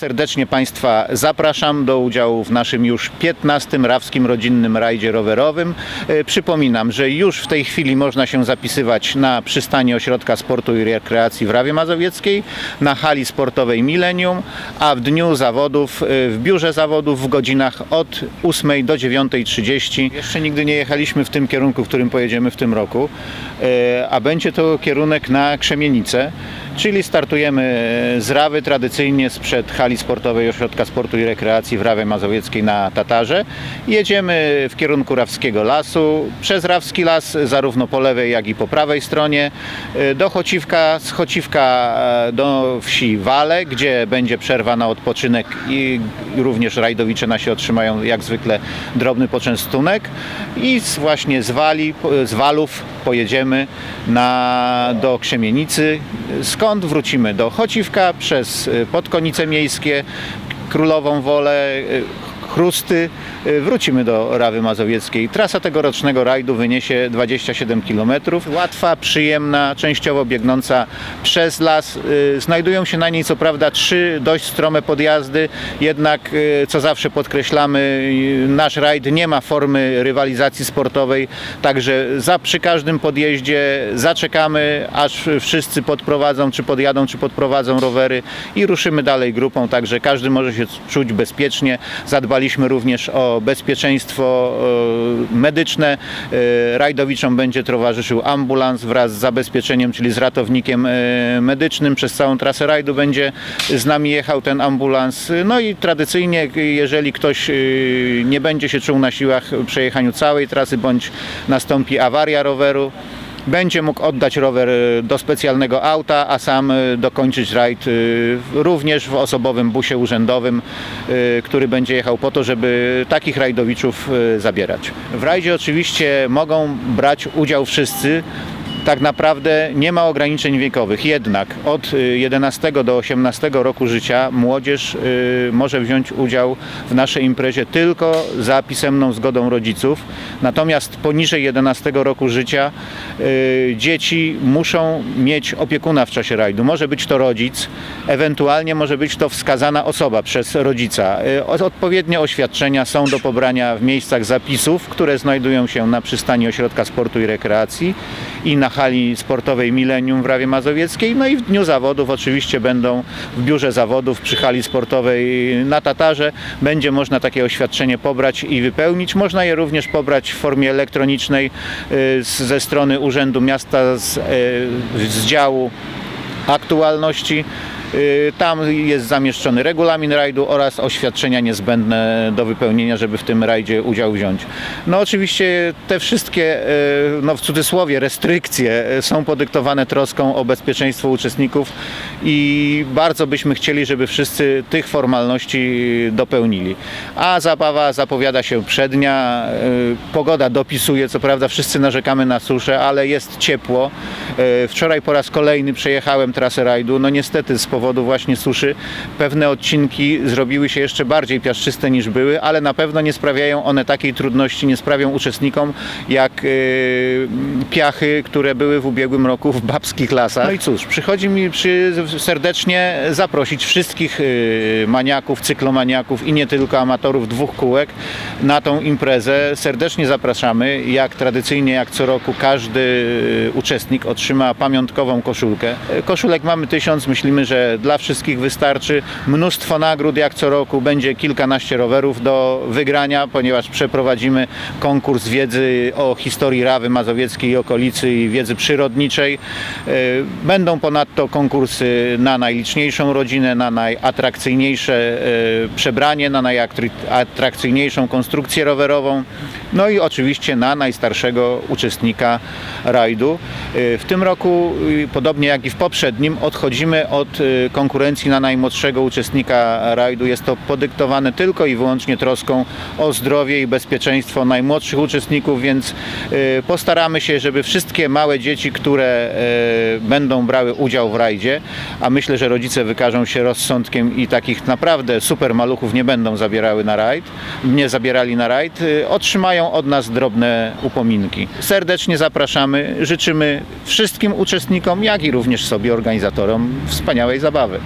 Serdecznie Państwa zapraszam do udziału w naszym już 15. Rawskim Rodzinnym Rajdzie Rowerowym. E, Przypominam, że już w tej chwili można się zapisywać na przystani Ośrodka Sportu i Rekreacji w Rawie Mazowieckiej, na hali sportowej Millennium, a w dniu zawodów e, w biurze zawodów w godzinach od 8 do 9.30. Jeszcze nigdy nie jechaliśmy w tym kierunku, w którym pojedziemy w tym roku, e, a będzie to kierunek na Krzemienicę. Czyli startujemy z Rawy tradycyjnie sprzed hali sportowej Ośrodka Sportu i Rekreacji w Rawie Mazowieckiej na Tatarze. Jedziemy w kierunku Rawskiego Lasu, przez Rawski Las zarówno po lewej jak i po prawej stronie y, do Chociwka, z Chociwka e, do wsi Wale, gdzie będzie przerwa na odpoczynek i również rajdowicze nasi otrzymają jak zwykle drobny poczęstunek i z, właśnie z Wali, z Walów pojedziemy na, do Krzemienicy, skąd wrócimy do Chociwka przez y, Podkonice Miejskie, Królową Wolę, y, Chrusty, y, wrócimy do Rawy Mazowieckiej. Trasa tegorocznego rajdu wyniesie 27 km. Łatwa, przyjemna, częściowo biegnąca przez las. Y, Znajdują się na niej co prawda trzy dość strome podjazdy, jednak y, co zawsze podkreślamy, nasz rajd nie ma formy rywalizacji sportowej, także za, przy każdym podjeździe zaczekamy, aż wszyscy podprowadzą, czy podjadą, czy podprowadzą rowery i ruszymy dalej grupą, także każdy może się czuć bezpiecznie. Zadbaliśmy również o bezpieczeństwo e, medyczne. E, Rajdowiczom będzie towarzyszył ambulans wraz z zabezpieczeniem, czyli z ratownikiem e, medycznym. Przez całą trasę rajdu będzie z nami jechał ten ambulans. No i tradycyjnie, jeżeli ktoś nie będzie się czuł na siłach przejechaniu całej trasy, bądź nastąpi awaria roweru, będzie mógł oddać rower y, do specjalnego auta, a sam y, dokończyć rajd y, również w osobowym busie urzędowym, który będzie jechał po to, żeby takich rajdowiczów zabierać. W rajdzie oczywiście mogą brać udział wszyscy. Tak naprawdę nie ma ograniczeń wiekowych, jednak od y, 11 do 18 roku życia młodzież y, może wziąć udział w naszej imprezie tylko za pisemną zgodą rodziców. Natomiast poniżej 11 roku życia y, dzieci muszą mieć opiekuna w czasie rajdu. Może być to rodzic, ewentualnie może być to wskazana osoba przez rodzica. Y, Odpowiednie oświadczenia są do pobrania w miejscach zapisów, które znajdują się na przystani Ośrodka Sportu i Rekreacji i na hali sportowej Millennium w Rawie Mazowieckiej. No i w dniu zawodów oczywiście będą w biurze zawodów przy hali sportowej na Tatarze. Będzie można takie oświadczenie pobrać i wypełnić. Można je również pobrać w formie elektronicznej y, ze strony Urzędu Miasta z, y, z działu aktualności. Y, Tam jest zamieszczony regulamin rajdu oraz oświadczenia niezbędne do wypełnienia, żeby w tym rajdzie udział wziąć. No oczywiście te wszystkie, y, no w cudzysłowie, restrykcje y, są podyktowane troską o bezpieczeństwo uczestników i bardzo byśmy chcieli, żeby wszyscy tych formalności dopełnili. A zabawa zapowiada się przednia, pogoda dopisuje, co prawda wszyscy narzekamy na suszę, ale jest ciepło. Wczoraj po raz kolejny przejechałem trasę rajdu, no niestety z powodu właśnie suszy pewne odcinki zrobiły się jeszcze bardziej piaszczyste niż były, ale na pewno nie sprawiają one takiej trudności, nie sprawią uczestnikom jak y, piachy, które były w ubiegłym roku w babskich lasach. No i cóż, przychodzi mi przy, serdecznie zaprosić wszystkich y, maniaków, cyklomaniaków i nie tylko amatorów dwóch kółek na tą imprezę. Serdecznie zapraszamy. Jak tradycyjnie, jak co roku każdy y, uczestnik otrzyma pamiątkową koszulkę. Y, Koszulek mamy tysiąc, myślimy, że dla wszystkich wystarczy. Mnóstwo nagród jak co roku, będzie kilkanaście rowerów do wygrania, ponieważ przeprowadzimy konkurs wiedzy o historii Rawy Mazowieckiej i okolicy i wiedzy przyrodniczej. Y, Będą ponadto konkursy na najliczniejszą rodzinę, na najatrakcyjniejsze y, przebranie, na najatrakcyjniejszą konstrukcję rowerową, no i oczywiście na najstarszego uczestnika rajdu. Y, W tym roku, y, podobnie jak i w poprzednim, odchodzimy od y, konkurencji na najmłodszego uczestnika rajdu. Jest to podyktowane tylko i wyłącznie troską o zdrowie i bezpieczeństwo najmłodszych uczestników, więc postaramy się, żeby wszystkie małe dzieci, które będą brały udział w rajdzie, a myślę, że rodzice wykażą się rozsądkiem i takich naprawdę super maluchów nie będą zabierały na rajd, nie zabierali na rajd, y, otrzymają od nas drobne upominki. Serdecznie zapraszamy, życzymy wszystkim uczestnikom, jak i również sobie organizatorom wspaniałej zabawy.